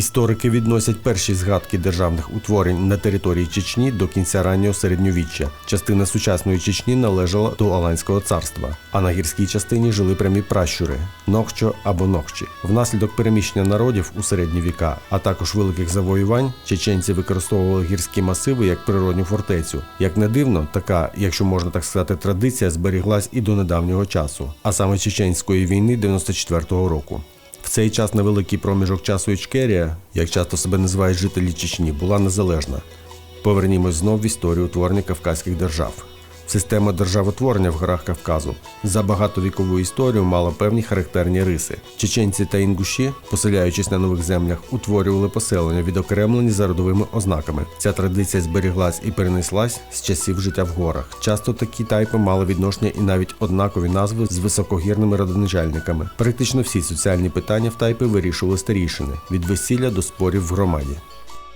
Історики відносять перші згадки державних утворень на території Чечні до кінця раннього середньовіччя. Частина сучасної Чечні належала до Аланського царства, а на гірській частині жили прямі пращури Нохчо або Нохчі. Внаслідок переміщення народів у середні віка, а також великих завоювань, чеченці використовували гірські масиви як природню фортецю. Як не дивно, така, якщо можна так сказати, традиція зберіглась і до недавнього часу, а саме чеченської війни 94-го року. Цей час невеликий проміжок часу Ічкерія, як часто себе називають жителі Чечні, була незалежна. Повернімось знов в історію утворення Кавказьких держав. Система державотворення в горах Кавказу за багатовікову історію мала певні характерні риси. Чеченці та інгуші, поселяючись на нових землях, утворювали поселення, відокремлені за родовими ознаками. Ця традиція зберіглась і перенеслась з часів життя в горах. Часто такі тайпи мали відношення і навіть однакові назви з високогірними родоначальниками. Практично всі соціальні питання в тайпи вирішували старішини від весілля до спорів в громаді.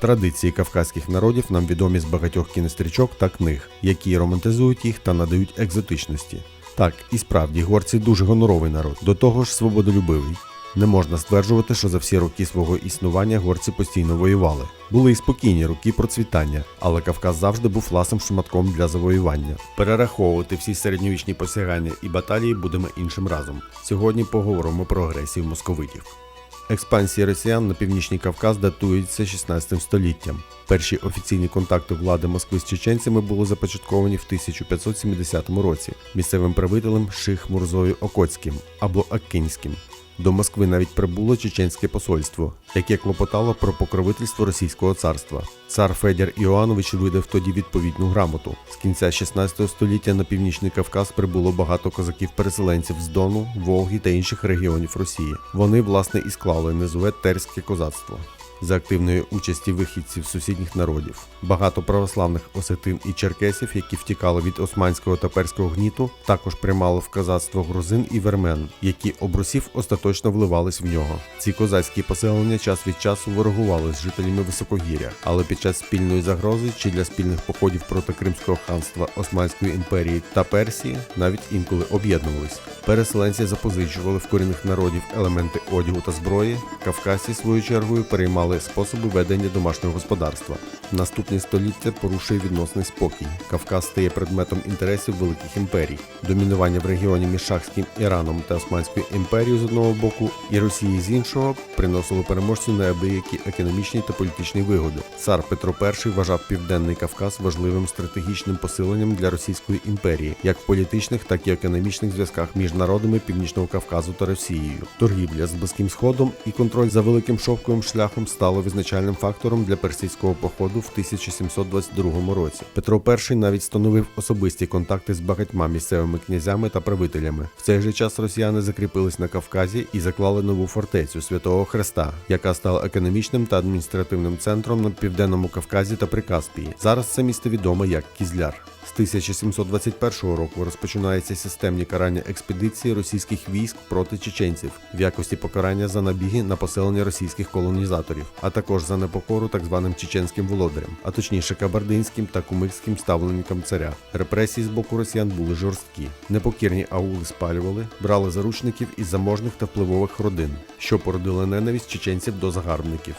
Традиції кавказьких народів нам відомі з багатьох кінострічок та книг, які романтизують їх та надають екзотичності. Так, і справді горці дуже гоноровий народ, до того ж свободолюбивий. Не можна стверджувати, що за всі роки свого існування горці постійно воювали. Були і спокійні роки процвітання, але Кавказ завжди був ласим шматком для завоювання. Перераховувати всі середньовічні посягання і баталії будемо іншим разом. Сьогодні поговоримо про агресію московитів. Експансія росіян на північний Кавказ датується 16 століттям. Перші офіційні контакти влади Москви з чеченцями були започатковані в 1570 році місцевим правителем Ших Мурзою Окоцьким або Аккинським. До Москви навіть прибуло чеченське посольство, яке клопотало про покровительство російського царства. Цар Федір Іоанович видав тоді відповідну грамоту. З кінця 16 століття на північний Кавказ прибуло багато козаків-переселенців з Дону, Волги та інших регіонів Росії. Вони, власне, і склали низове терське козацтво. За активної участі вихідців сусідніх народів, багато православних осетин і черкесів, які втікали від османського та перського гніту, також приймали в козацтво грузин і вермен, які обрусів остаточно вливались в нього. Ці козацькі поселення час від часу ворогували з жителями високогір'я, але під час спільної загрози чи для спільних походів проти Кримського ханства Османської імперії та Персії навіть інколи об'єднувались. Переселенці запозичували в корінних народів елементи одягу та зброї. Кавказці свою чергою переймали способи ведення домашнього господарства. Наступні століття порушує відносний спокій. Кавказ стає предметом інтересів великих імперій. Домінування в регіоні між Шахським Іраном та Османською імперією з одного боку і Росії з іншого приносило переможцю неабиякі економічні та політичні вигоди. Цар Петро І вважав південний Кавказ важливим стратегічним посиленням для Російської імперії, як в політичних, так і економічних зв'язках між народами Північного Кавказу та Росією. Торгівля з Близьким Сходом і контроль за великим шовковим шляхом стало визначальним фактором для персидського походу в 1722 році. Петро І навіть встановив особисті контакти з багатьма місцевими князями та правителями. В цей же час росіяни закріпились на Кавказі і заклали нову фортецю Святого Хреста, яка стала економічним та адміністративним центром на південному Кавказі та Прикаспії. Зараз це місто відоме як Кізляр. З 1721 року розпочинаються системні карання експедиції російських військ проти чеченців в якості покарання за набіги на поселення російських колонізаторів, а також за непокору так званим чеченським володарям, а точніше кабардинським та кумирським ставленникам царя. Репресії з боку росіян були жорсткі. Непокірні аули спалювали, брали заручників із заможних та впливових родин, що породило ненависть чеченців до загарбників.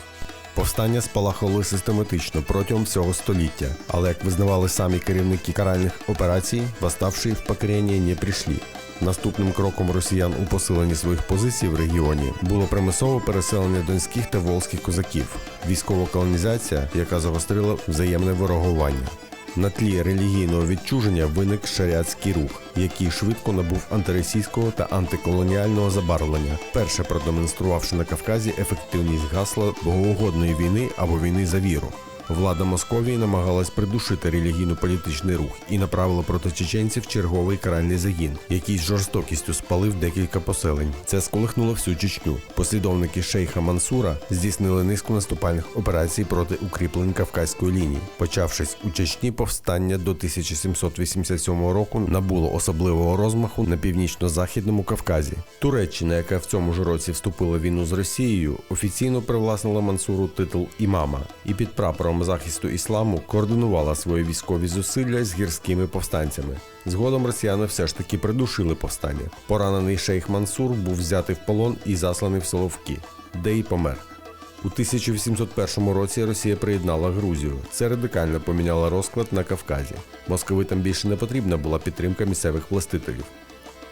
Повстання спалахували систематично протягом всього століття, але як визнавали самі керівники каральних операцій, восставші в покорення не прийшли. Наступним кроком росіян у посиленні своїх позицій в регіоні було примусове переселення донських та волзьких козаків, військова колонізація, яка загострила взаємне ворогування. На тлі релігійного відчуження виник шаріатський рух, який швидко набув антиросійського та антиколоніального забарвлення, перше продемонструвавши на Кавказі ефективність гасла богоугодної війни або війни за віру. Влада Московії намагалась придушити релігійно-політичний рух і направила проти чеченців черговий каральний загін, який з жорстокістю спалив декілька поселень. Це сколихнуло всю Чечню. Послідовники шейха Мансура здійснили низку наступальних операцій проти укріплень Кавказької лінії. Почавшись у Чечні, повстання до 1787 року набуло особливого розмаху на північно-західному Кавказі. Туреччина, яка в цьому ж році вступила в війну з Росією, офіційно привласнила Мансуру титул імама і під прапором захисту ісламу координувала свої військові зусилля з гірськими повстанцями. Згодом росіяни все ж таки придушили повстання. Поранений шейх Мансур був взятий в полон і засланий в Соловки, де й помер. У 1801 році Росія приєднала Грузію. Це радикально поміняло розклад на Кавказі. Московитам більше не потрібна була підтримка місцевих властителів.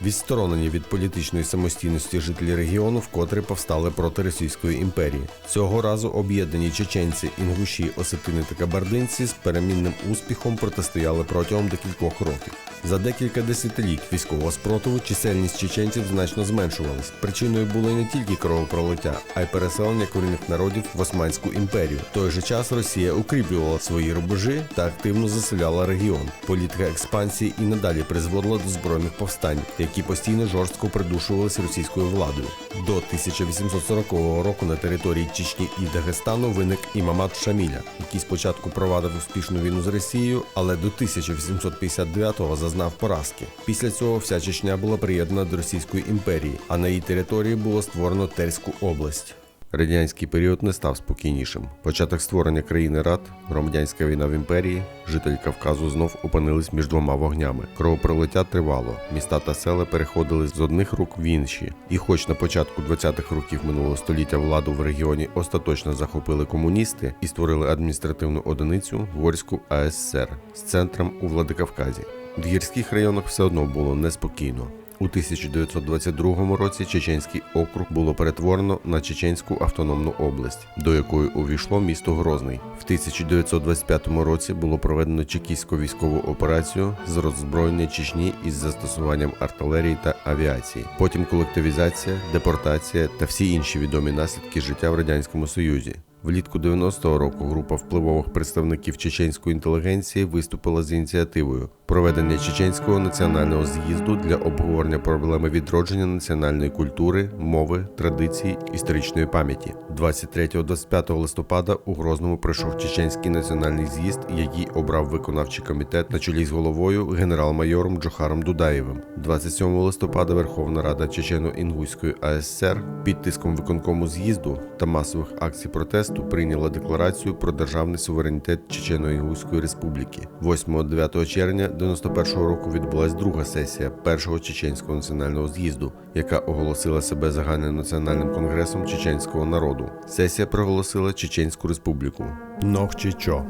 Відсторонені від політичної самостійності жителі регіону вкотре повстали проти Російської імперії. Цього разу об'єднані чеченці, інгуші, осетини та кабардинці з перемінним успіхом протистояли протягом декількох років. За декілька десятиліть військового спротиву чисельність чеченців значно зменшувалась. Причиною були не тільки кровопролиття, а й переселення корінних народів в Османську імперію. В той же час Росія укріплювала свої рубежі та активно заселяла регіон. Політика експансії і надалі призводила до збройних повстань, які постійно жорстко придушувалися російською владою. До 1840 року на території Чечні і Дагестану виник імамат Шаміля, який спочатку провадив успішну війну з Росією, але до 1859-го зазнав поразки. Після цього вся Чечня була приєднана до Російської імперії, а на її території було створено Терську область. Радянський період не став спокійнішим. Початок створення країни рад, громадянська війна в імперії, жителі Кавказу знов опинились між двома вогнями. Кровопролиття тривало, міста та села переходили з одних рук в інші. І хоч на початку 20-х років минулого століття владу в регіоні остаточно захопили комуністи і створили адміністративну одиницю Ворську АССР з центром у Владикавказі. В гірських районах все одно було неспокійно. У 1922 році Чеченський округ було перетворено на Чеченську автономну область, до якої увійшло місто Грозний. В 1925 році було проведено чекістську військову операцію з роззброєння Чечні із застосуванням артилерії та авіації. Потім колективізація, депортація та всі інші відомі наслідки життя в радянському союзі. Влітку 90-го року група впливових представників чеченської інтелігенції виступила з ініціативою проведення чеченського національного з'їзду для обговорення проблеми відродження національної культури, мови, традицій, історичної пам'яті. 23-25 листопада у Грозному пройшов чеченський національний з'їзд, який обрав виконавчий комітет на чолі з головою генерал-майором Джохаром Дудаєвим. 27 листопада Верховна Рада Чечено-Інгуської АССР під тиском виконкому з'їзду та масових акцій протесту прийняла декларацію про державний суверенітет Чечено-Інгуської республіки. 8-9 червня 91-го року відбулася друга сесія першого чеченського національного з'їзду, яка оголосила себе загальнонаціональним конгресом чеченського народу. Сесія проголосила Чеченську республіку. Нохчичо.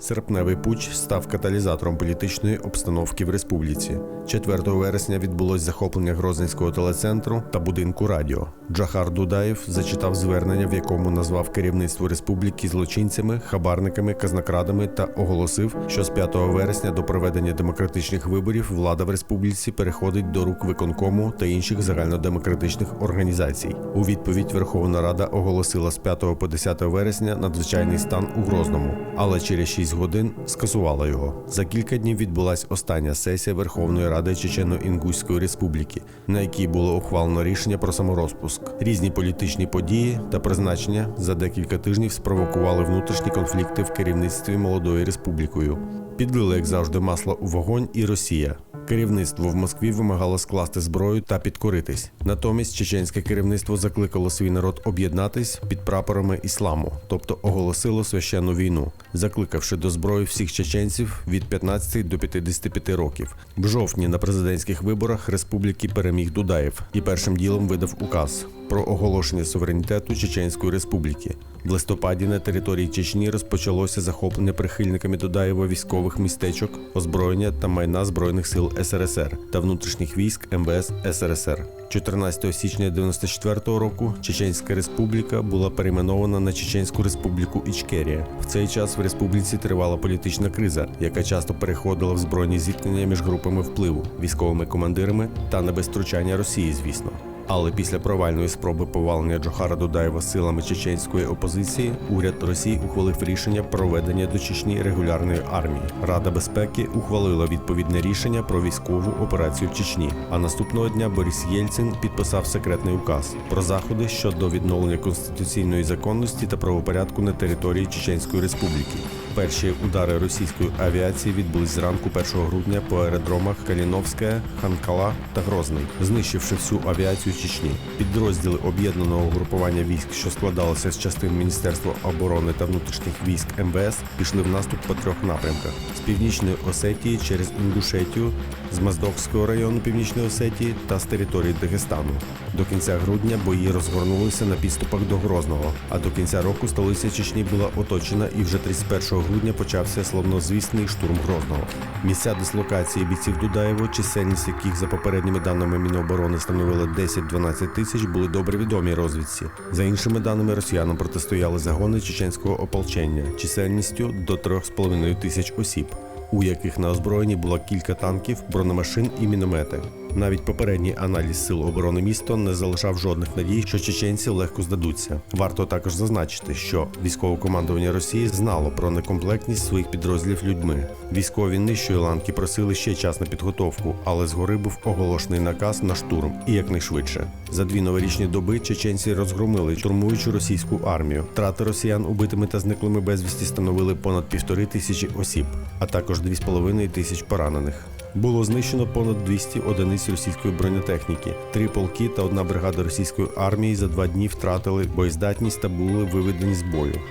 Серпневий путч став каталізатором політичної обстановки в республіці. 4 вересня відбулось захоплення Грозненського телецентру та будинку радіо. Джахар Дудаєв зачитав звернення, в якому назвав керівництво республіки злочинцями, хабарниками, казнокрадами та оголосив, що з 5 вересня до проведення демократичних виборів влада в республіці переходить до рук виконкому та інших загальнодемократичних організацій. У відповідь Верховна Рада оголосила з 5 по 10 вересня надзвичайний стан у Грозному, але через 6 годин скасувала його. За кілька днів відбулася остання сесія Верховної Ради Чечено-Інгуської Республіки, на якій було ухвалено рішення про саморозпуск. Різні політичні події та призначення за декілька тижнів спровокували внутрішні конфлікти в керівництві молодою республікою. Підлили, як завжди, масло у вогонь і Росія. Керівництво в Москві вимагало скласти зброю та підкоритись. Натомість чеченське керівництво закликало свій народ об'єднатись під прапорами ісламу, тобто оголосило священну війну, закликавши до зброї всіх чеченців від 15 до 55 років. В жовтні на президентських виборах республіки переміг Дудаєв і першим ділом видав указ про оголошення суверенітету Чеченської республіки. В листопаді на території Чечні розпочалося захоплення прихильниками Дудаєва військових містечок, озброєння та майна збройних сил СРСР та внутрішніх військ МВС СРСР. 14 січня 94 року Чеченська республіка була перейменована на Чеченську республіку Ічкерія. В цей час в республіці тривала політична криза, яка часто переходила в збройні зіткнення між групами впливу, військовими командирами та на безтручання Росії, звісно. Але після провальної спроби повалення Джохара Дудаєва силами чеченської опозиції уряд Росії ухвалив рішення про введення до Чечні регулярної армії. Рада безпеки ухвалила відповідне рішення про військову операцію в Чечні. А наступного дня Борис Єльцин підписав секретний указ про заходи щодо відновлення конституційної законності та правопорядку на території Чеченської республіки. Перші удари російської авіації відбулись зранку 1 грудня по аеродромах Каліновська, Ханкала та Грозний, знищивши всю авіацію Чечні. Підрозділи об'єднаного угрупування військ, що складалося з частин Міністерства оборони та внутрішніх військ МВС, пішли в наступ по трьох напрямках: з північної Осетії через Інгушетію з Моздокського району Північної Осетії та з території Дагестану. До кінця грудня бої розгорнулися на підступах до Грозного, а до кінця року столиця Чечні була оточена і вже 31 грудня почався славнозвісний штурм Грозного. Місця дислокації бійців Дудаєво, чисельність яких за попередніми даними Міноборони становила 10-12 тисяч, були добре відомі розвідці. За іншими даними, росіянам протистояли загони чеченського ополчення чисельністю до 3,5 тисяч осіб, у яких на озброєнні було кілька танків, бронемашин і міномети. Навіть попередній аналіз сил оборони міста не залишав жодних надій, що чеченці легко здадуться. Варто також зазначити, що військове командування Росії знало про некомплектність своїх підрозділів людьми. Військові нижчої ланки просили ще час на підготовку, але згори був оголошений наказ на штурм і якнайшвидше. За дві новорічні доби чеченці розгромили штурмуючу російську армію. Втрати росіян убитими та зниклими безвісті становили понад півтори тисячі осіб, а також дві з половиною тисяч поранених. Було знищено понад 200 одиниць російської бронетехніки. Три полки та одна бригада російської армії за два дні втратили боєздатність та були виведені з бою.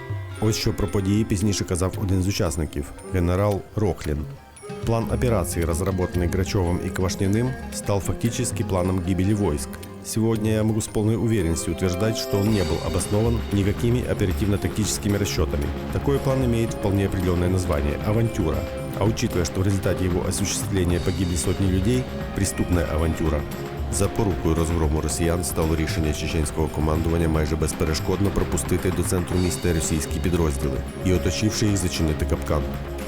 Ось що про події пізніше казав один з учасників генерал Рохлін. План операции, разработанный Грачевым и Квашниным, стал фактически планом гибели войск. Сегодня я могу с полной уверенностью утверждать, что он не был обоснован никакими оперативно-тактическими расчетами. Такой план имеет вполне определенное название – авантюра. А учитывая, что в результате его осуществления погибли сотни людей – преступная авантюра. Запорукою розгрому росіян стало рішення чеченського командування майже безперешкодно пропустити до центру міста російські підрозділи і, оточивши їх, зачинити капкан.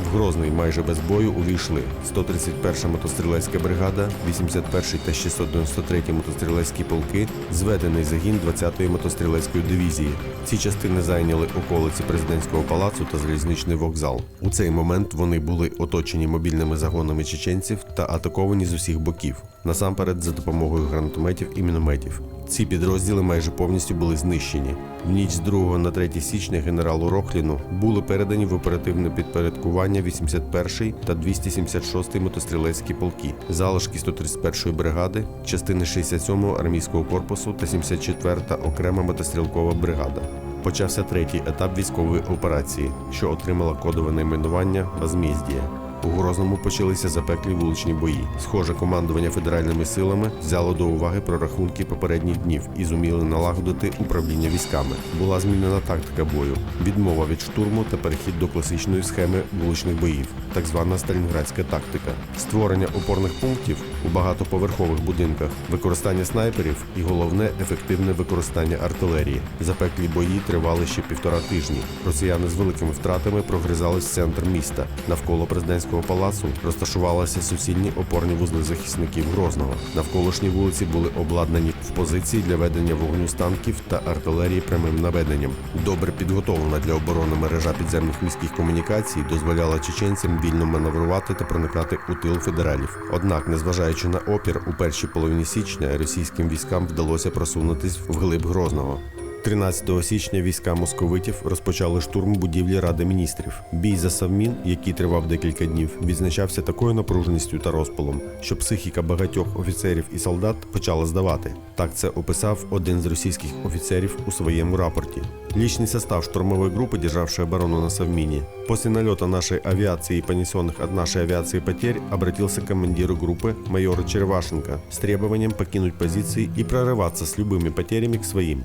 В Грозний майже без бою увійшли 131 мотострілецька бригада, 81 та 693 мотострілецькі полки, зведений загін 20-ї мотострілецької дивізії. Ці частини зайняли околиці президентського палацу та залізничний вокзал. У цей момент вони були оточені мобільними загонами чеченців та атаковані з усіх боків, насамперед за допомогою гранатометів і мінометів. Ці підрозділи майже повністю були знищені. В ніч з 2 на 3 січня генералу Рохліну були передані в оперативне підпорядкування 81 та 276 мотострілецькі полки, залишки 131 бригади, частини 67-го армійського корпусу та 74-та окрема мотострілкова бригада. Почався третій етап військової операції, що отримала кодове найменування Возмездія. У Грозному почалися запеклі вуличні бої. Схоже, командування федеральними силами взяло до уваги прорахунки попередніх днів і зуміли налагодити управління військами. Була змінена тактика бою, відмова від штурму та перехід до класичної схеми вуличних боїв, так звана сталінградська тактика, створення опорних пунктів у багатоповерхових будинках, використання снайперів і головне ефективне використання артилерії. Запеклі бої тривали ще півтора тижні. Росіяни з великими втратами прогризались в центр міста навколо президентського палацу розташувалися суцільні опорні вузли захисників Грозного. Навколишні вулиці були обладнані в позиції для ведення вогню з танків та артилерії прямим наведенням. Добре підготовлена для оборони мережа підземних міських комунікацій дозволяла чеченцям вільно маневрувати та проникати у тил федералів. Однак, незважаючи на опір, у першій половині січня російським військам вдалося просунутись вглиб Грозного. 13 січня війська московитів розпочали штурм будівлі Ради міністрів. Бій за Савмін, який тривав декілька днів, відзначався такою напруженістю та розпалом, що психіка багатьох офіцерів і солдат почала здавати. Так це описав один з російських офіцерів у своєму рапорті. Личный состав штурмовой группы, державшей оборону на Совмине, после налета нашей авиации и понесенных от нашей авиации потерь, обратился к командиру группы майору Червашенко с требованием покинуть позиции и прорываться с любыми потерями к своим.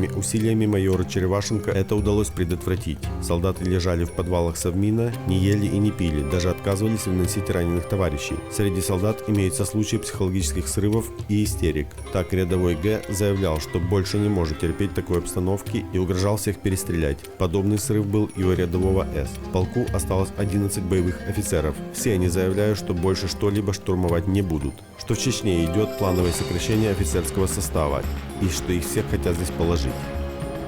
Огромными усилиями майора Червашенко это удалось предотвратить. Солдаты лежали в подвалах Совмина, не ели и не пили, даже отказывались выносить раненых товарищей. Среди солдат имеются случаи психологических срывов и истерик. Так рядовой Г заявлял, что больше не может терпеть такой обстановки и угрожал всех перестрелять. Подобный срыв был и у рядового С. В полку осталось 11 боевых офицеров. Все они заявляют, что больше что-либо штурмовать не будут. Что в Чечне идет плановое сокращение офицерского состава и что их всех хотят здесь положить. you.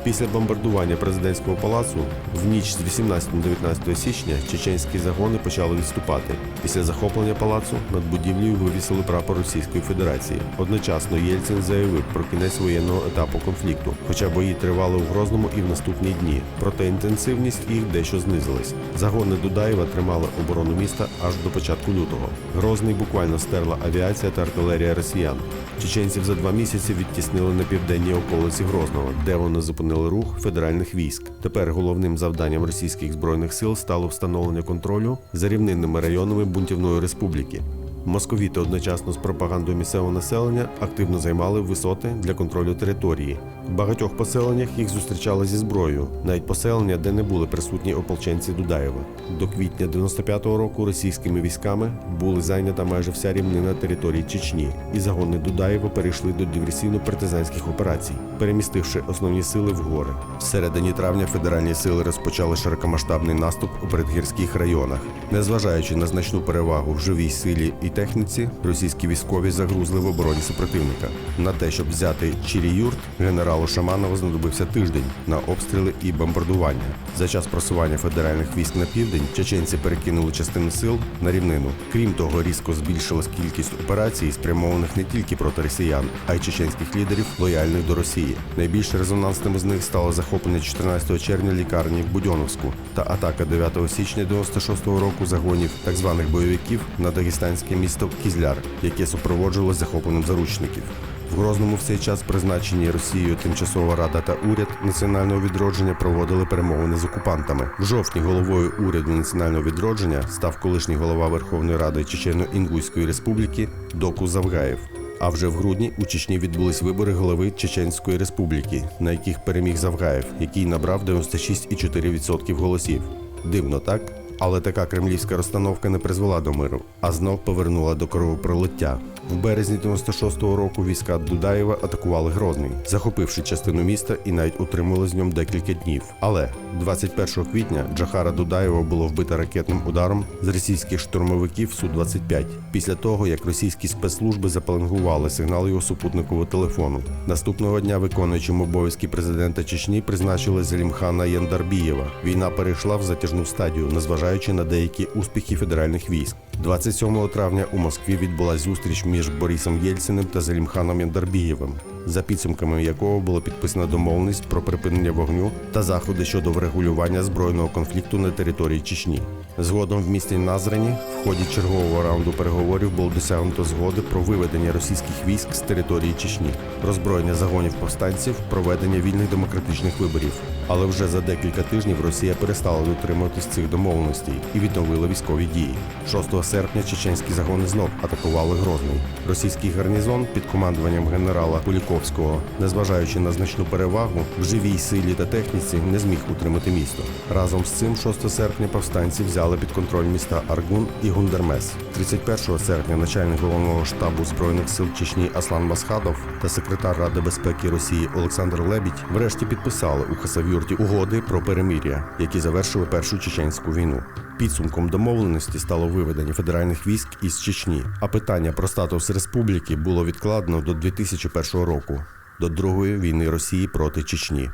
Після бомбардування президентського палацу в ніч з 18-19 січня чеченські загони почали відступати. Після захоплення палацу над будівлею вивісили прапор Російської Федерації. Одночасно Єльцин заявив про кінець воєнного етапу конфлікту, хоча бої тривали у Грозному і в наступні дні. Проте інтенсивність їх дещо знизилась. Загони Дудаєва тримали оборону міста аж до початку лютого. Грозний буквально стерла авіація та артилерія росіян. Чеченців за два місяці відтіснили на південні околиці Грозного, де вони зупинили рух федеральних військ. Тепер головним завданням російських збройних сил стало встановлення контролю за рівнинними районами бунтівної республіки. Московіти одночасно з пропагандою місцевого населення активно займали висоти для контролю території. В багатьох поселеннях їх зустрічали зі зброєю, навіть поселення, де не були присутні ополченці Дудаєва. До квітня 95-го року російськими військами були зайнята майже вся рівнина території Чечні, і загони Дудаєва перейшли до диверсійно-партизанських операцій, перемістивши основні сили в гори. В середині травня федеральні сили розпочали широкомасштабний наступ у передгірських районах. Незважаючи на значну перевагу в живій силі і техніці, російські військові загрузли в обороні супротивника. На те, щоб взяти Чірі-Юрт, генералу Шаманову знадобився тиждень на обстріли і бомбардування. За час просування федеральних військ на південь чеченці перекинули частину сил на рівнину. Крім того, різко збільшилась кількість операцій, спрямованих не тільки проти росіян, а й чеченських лідерів, лояльних до Росії. Найбільш резонансними з них стало захоплення 14 червня лікарні в Будьоновську та атака 9 січня 96-го року загонів так званих бойовиків на дагестанське місто Кізляр, яке супроводжувалось захопленням заручників. В Грозному в цей час призначені Росією Тимчасова Рада та уряд національного відродження проводили перемовини з окупантами. В жовтні головою уряду національного відродження став колишній голова Верховної Ради Чечено-Інгуської Республіки Доку Завгаєв. А вже в грудні у Чечні відбулись вибори голови Чеченської Республіки, на яких переміг Завгаєв, який набрав 96,4% голосів. Дивно, так? Але така кремлівська розстановка не призвела до миру, а знов повернула до кровопролиття. В березні 96-го року війська Дудаєва атакували Грозний, захопивши частину міста і навіть утримали з ньому декілька днів. Але 21 квітня Джахара Дудаєва було вбито ракетним ударом з російських штурмовиків Су-25 після того, як російські спецслужби запеленгували сигнал його супутникового телефону. Наступного дня виконуючим обов'язки президента Чечні призначили Зелімхана Яндарбієва. Війна перейшла в затяжну стадію, незважаючи на деякі успіхи федеральних військ. 27 травня у Москві відбулася зустріч між Борисом Єльциним та Зелімханом Яндарбієвим, за підсумками якого було підписано домовленість про припинення вогню та заходи щодо врегулювання збройного конфлікту на території Чечні. Згодом в місті Назрані в ході чергового раунду переговорів було досягнуто згоди про виведення російських військ з території Чечні, роззброєння загонів повстанців, проведення вільних демократичних виборів. Але вже за декілька тижнів Росія перестала дотримуватись цих домовленостей і відновила військові дії. 6 серпня чеченські загони знов атакували Грозний. Російський гарнізон під командуванням генерала Куліковського, незважаючи на значну перевагу в живій силі та техніці, не зміг утримати місто. Разом з цим, 6 серпня повстанці взяли під контроль міста Аргун і Гундермес. 31 серпня начальник головного штабу збройних сил Чечні Аслан Масхадов та секретар Ради безпеки Росії Олександр Лебідь врешті підписали у Хасавюрті угоди про перемир'я, які завершили першу чеченську війну. Підсумком домовленості стало виведення федеральних військ із Чечні, а питання про статус республіки було відкладено до 2001 року, до Другої війни Росії проти Чечні.